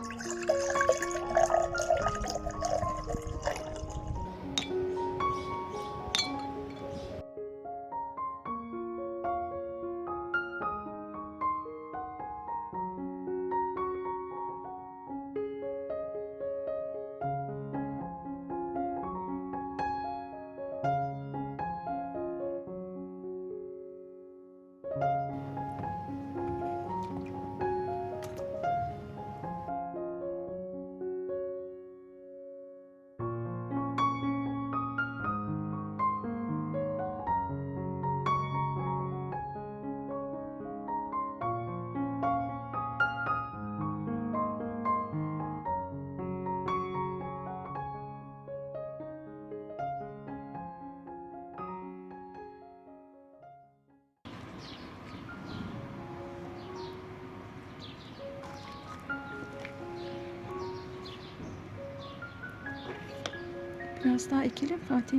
you Biraz daha ekelim. Fatih